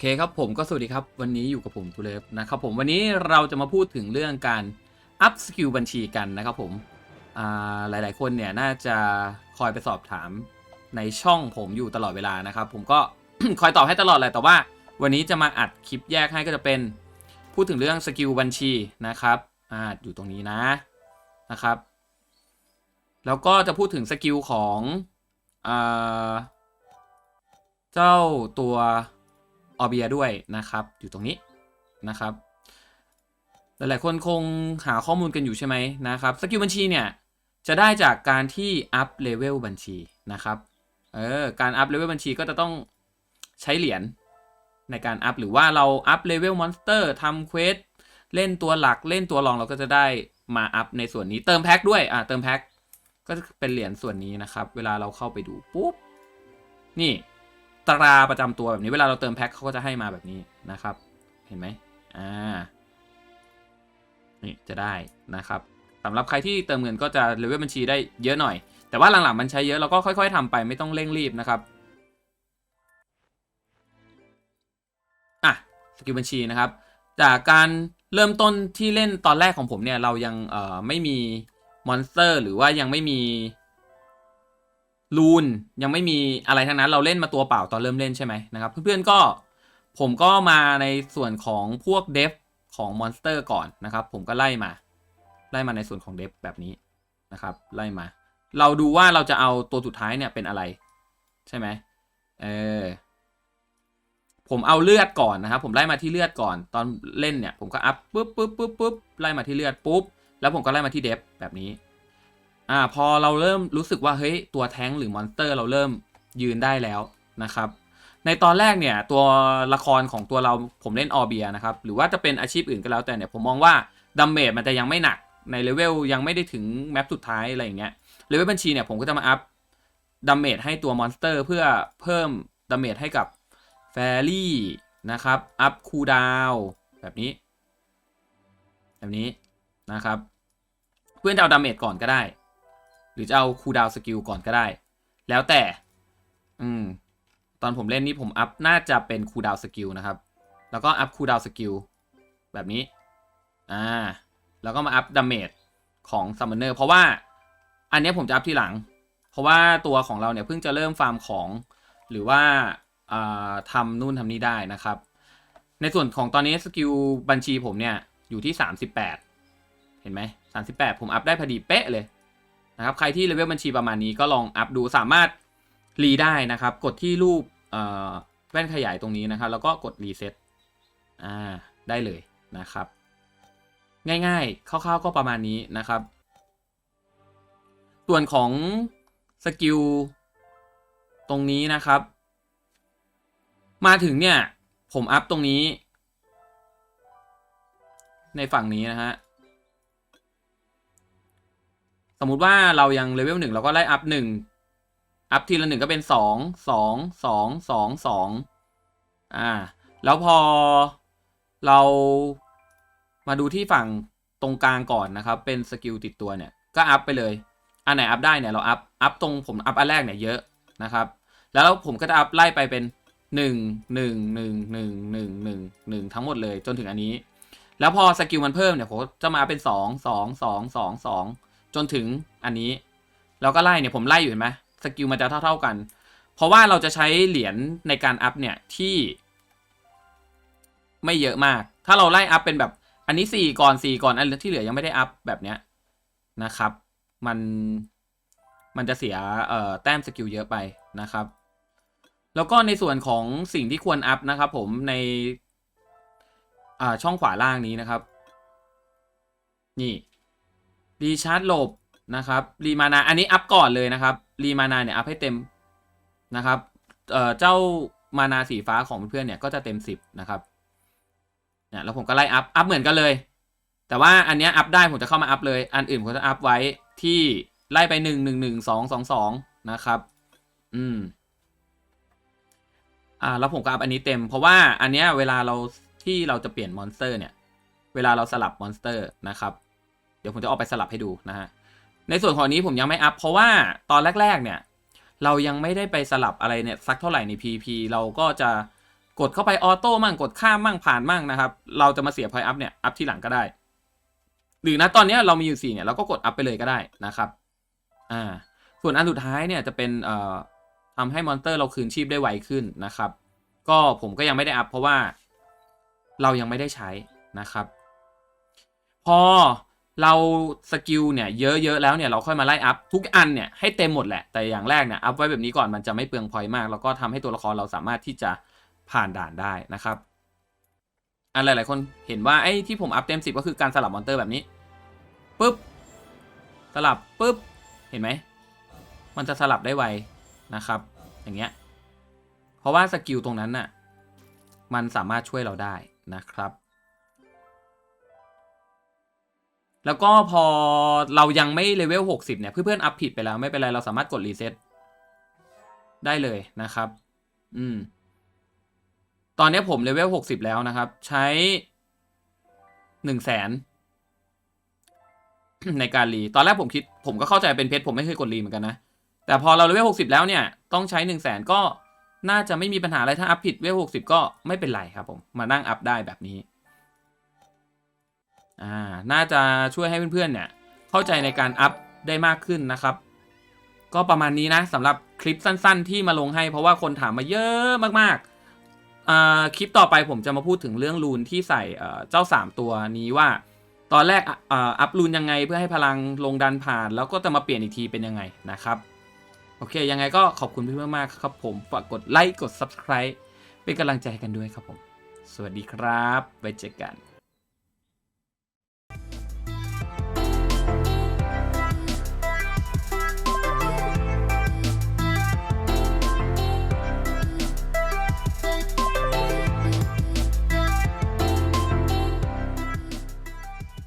เคครับผมก็สวัสดีครับ วันนี้อยู่กับผมทูเลฟนะครับผมวันนี้เราจะมาพูดถึงเรื่องการอัพสกิลบัญชีกันนะครับผมอ่าหลายๆ คนเนี่ยน่าจะคอยไปสอบถามในช่องผมอยู่ตลอดเวลานะครับ ผมก็คอยตอบให้ตลอดเลยแต่ว่า วันนี้จะมาอัดคลิปแยกให้ก็จะเป็นพูดถึงเรื่องสกิลบัญชีนะครับอ่าอยู่ตรงนี้นะนะครับ แล้วก็จะพูดถึงสกิลของเจ้าตัว ออเบียด้วยนะครับ อยู่ตรงนี้นะครับ หลายๆคนคงหาข้อมูลกันอยู่ใช่ไหมนะครับสกิลบัญชีเนี่ยจะได้จากการที่อัพเลเวลบัญชีนะครับเออการอัพเลเวลบัญชีก็จะต้องใช้เหรียญในการอัพหรือว่าเราอัพเลเวลมอนสเตอร์ทำเควสเล่นตัวหลักเล่นตัวรองเราก็จะได้มาอัพในส่วนนี้เติมแพ็คด้วยอ่าเติมแพ็คก็เป็นเหรียญส่วนนี้นะครับ เวลาเราเข้าไปดูปุ๊บนี่ ตราประจำตัวแบบนี้เวลาเราเติมแพ็คเขาก็จะให้มาแบบนี้นะครับ เห็นไหมอ่านี่จะได้นะครับสำหรับใครที่เติมเงินก็จะเลเวลบัญชีได้เยอะหน่อย แต่ว่าหลังๆมันใช้เยอะเราก็ค่อย ๆทำไปไม่ต้องเร่งรีบนะครับอะสกิลบัญชีนะครับ จากการเริ่มต้นที่เล่นตอนแรกของผมเนี่ยเรายังเอ่อไม่มีมอนสเตอร์ หรือว่ายังไม่มี รูนยังไม่มีอะไรทั้งนั้นเราเล่นมาตัวเปล่าตอนเริ่มเล่นใช่ไหมนะครับ เพื่อนๆก็ผมก็มาในส่วนของพวกเดฟของมอนสเตอร์ก่อนนะครับ ผมก็ไล่มา ไล่มาในส่วนของเดฟแบบนี้นะครับ ไล่มา เราดูว่าเราจะเอาตัวสุดท้ายเนี่ยเป็นอะไร ใช่ไหมเออผมเอาเลือดก่อนนะครับ ผมไล่มาที่เลือดก่อน ตอนเล่นเนี่ย ผมก็อัพปุ๊บปุ๊บปุ๊บปุ๊บไล่มาที่เลือดปุ๊บ แล้วผมก็ไล่มาที่เดฟแบบนี้ อ่าพอเราเริ่มรู้สึกว่าเฮ้ยตัวแท้งหรือมอนสเตอร์เราเริ่มยืนได้แล้วนะครับในตอนแรกเนี่ยตัวละครของตัวเราผมเล่นออเบียนะครับหรือว่าจะเป็นอาชีพอื่นก็แล้วแต่เนี่ยผมมองว่าดัมเมจมันจะยังไม่หนักในเลเวลยังไม่ได้ถึงแมปสุดท้ายอะไรอย่างเงี้ยเลเวลบัญชีเนี่ยผมก็จะมาอัพดัมเมจให้ตัวมอนสเตอร์เพื่อเพิ่มดัมเมจให้กับแฟรี่นะครับอัพคูดาวแบบนี้ แบบนี้นะครับ เพื่อนจะเอาดาเมจก่อนก็ได้ รือจะเอาคูลดาวน์สกิลก่อนก็ได้ แล้วแต่ อืม ตอนผมเล่นนี่ผมอัพน่าจะเป็นคูลดาวน์สกิลนะครับ แล้วก็อัพคูลดาวน์สกิลแบบนี้ อ่า แล้วก็มาอัพดาเมจของซัมมอนเนอร์เพราะว่าอันนี้ผมจะอัพที่หลัง เพราะว่าตัวของเราเนี่ยเพิ่งจะเริ่มฟาร์มของ หรือว่าอ่าทำนู่นทำนี่ได้นะครับ ในส่วนของตอนนี้สกิลบัญชีผมเนี่ยอยู่ที่ 38 เห็นไหม38 ผมอัพได้พอดีเป๊ะเลย นะครับใครที่เลเวลบัญชีประมาณนี้ก็ลองอัพดูสามารถรีได้นะครับ กดที่รูปแว่นขยายตรงนี้นะครับ แล้วก็กดรีเซ็ตอ่าได้เลยนะครับ ง่ายๆคร่าวๆก็ประมาณนี้นะครับ ส่วนของสกิลตรงนี้นะครับ มาถึงเนี่ย ผมอัพตรงนี้ ในฝั่งนี้นะฮะ สมมุติว่าเรายังเลเวลหนึ่งเราก็ไล่อัพหนึ่งอัพทีละหนึ่งก็เป็นสองสองสองสองสองอ่า แล้วพอเรามาดูที่ฝั่งตรงกลางก่อนนะครับ เป็นสกิลติดตัวเนี่ย ก็อัพไปเลย อันไหนอัพได้เนี่ยเราอัพ อัพตรงผมอัพอันแรกเนี่ยเยอะนะครับ แล้วผมก็จะอัพไล่ไปเป็นหนึ่งหนึ่งหนึ่งหนึ่งหนึ่งหนึ่งหนึ่งทั้งหมดเลยจนถึงอันนี้ แล้วพอสกิลมันเพิ่มเนี่ยผมจะมาเป็นสองสองสองสองสอง จนถึงอันนี้เราก็ไล่เนี่ยผมไล่อยู่เห็นไหมสกิลมันจะเท่า ๆกัน เพราะว่าเราจะใช้เหรียญในการอัพเนี่ยที่ ไม่เยอะมาก ถ้าเราไล่อัพเป็นแบบอันนี้สี่ก่อนสี่ก่อนอันที่เหลือยังไม่ได้อัพแบบเนี้ยนะครับ มันมันจะเสียเอ่อแต้มสกิลเยอะไปนะครับ แล้วก็ในส่วนของสิ่งที่ควรอัพนะครับผมในอ่าช่องขวาล่างนี้นะครับ นี่ รีชาร์จหลบนะครับรีมานาอันนี้อัพก่อนเลยนะครับรีมานาเนี่ยอัพให้เต็มนะครับเอ่อเจ้ามานาสีฟ้าของเพื่อนๆเนี่ยก็จะเต็มสิบนะครับเนี่ยแล้วผมก็ไล่อัพอัพเหมือนกันเลย แต่ว่าอันเนี้ยอัพได้ผมจะเข้ามาอัพเลย อันอื่นผมจะอัพไว้ที่ไล่ไปหนึ่งหนึ่งหนึ่งสองสองสองนะครับ อืม อ่า แล้วผมก็อัพอันนี้เต็ม เพราะว่าอันเนี้ยเวลาเราที่เราจะเปลี่ยนมอนสเตอร์เนี่ย เวลาเราสลับมอนสเตอร์นะครับ เดี๋ยวผมจะออกไปสลับให้ดูนะฮะ ในส่วนของนี้ผมยังไม่อัพเพราะว่าตอนแรก ๆ เนี่ย เรายังไม่ได้ไปสลับอะไรเนี่ยสักเท่าไหร่ใน PP เราก็จะกดเข้าไปออโต้มั่งกดข้ามมั่งผ่านมั่งนะครับ เราจะมาเสียพอยอัพเนี่ยอัพที่หลังก็ได้ หรือนะตอนนี้เรามีอยู่สี่เนี่ยเราก็กดอัพไปเลยก็ได้นะครับอ่าส่วนอันสุดท้ายเนี่ยจะเป็นเอ่อทำให้มอนสเตอร์เราคืนชีพได้ไวขึ้นนะครับ ก็ผมก็ยังไม่ได้อัพเพราะว่า เรายังไม่ได้ใช้นะครับ พอ เราสกิลเนี่ยเยอะๆแล้วเนี่ยเราค่อยมาไล่อัพทุกอันเนี่ยให้เต็มหมดแหละ แต่อย่างแรกเนี่ยอัพไว้แบบนี้ก่อนมันจะไม่เปลืองพอยมาก แล้วก็ทำให้ตัวละครเราสามารถที่จะผ่านด่านได้นะครับอันหลายๆคนเห็นว่าไอ้ที่ผมอัพเต็มสิบก็คือการสลับมอนเตอร์แบบนี้ปุ๊บสลับปุ๊บเห็นไหมมันจะสลับได้ไวนะครับ อย่างเงี้ยเพราะว่าสกิลตรงนั้นน่ะมันสามารถช่วยเราได้นะครับ แล้วก็พอเรายังไม่เลเวล60 เนี่ย เพื่อนๆอัพผิดไปแล้วไม่เป็นไรเราสามารถกดรีเซ็ตได้เลยนะครับ อืม ตอนนี้ผมเลเวล60 แล้วนะครับ ใช้1 0 0 0 0แสนในการรี ตอนแรกผมคิด ผมก็เข้าใจเป็นเพชรผมไม่เคยกดรีเหมือนกันนะ แต่พอเราเลเวล60 แล้วเนี่ย ต้องใช้1 0 0 0 0แสนก็น่าจะไม่มีปัญหาอะไรถ้าอัพผิดเลเวล60 ก็ไม่เป็นไรครับผม มานั่งอัพได้แบบนี้ อ่าน่าจะช่วยให้เพื่อนๆเนี่ยเข้าใจในการอัพได้มากขึ้นนะครับ ก็ประมาณนี้นะสำหรับคลิปสั้น ๆ ที่มาลงให้เพราะว่าคนถามมาเยอะมากๆอ่าคลิปต่อไปผมจะมาพูดถึงเรื่องรูนที่ใส่เจ้า 3 ตัวนี้ว่า ตอนแรกอ,อัพรูนยังไงเพื่อให้พลังลงดันผ่าน แล้วก็จะมาเปลี่ยนอีกทีเป็นยังไงนะครับโอเค ยังไงก็ขอบคุณเพื่อนๆมากครับผมฝากกดไลค์กด subscribe เป็นกำลังใจกันด้วยครับผม สวัสดีครับ ไว้เจอกัน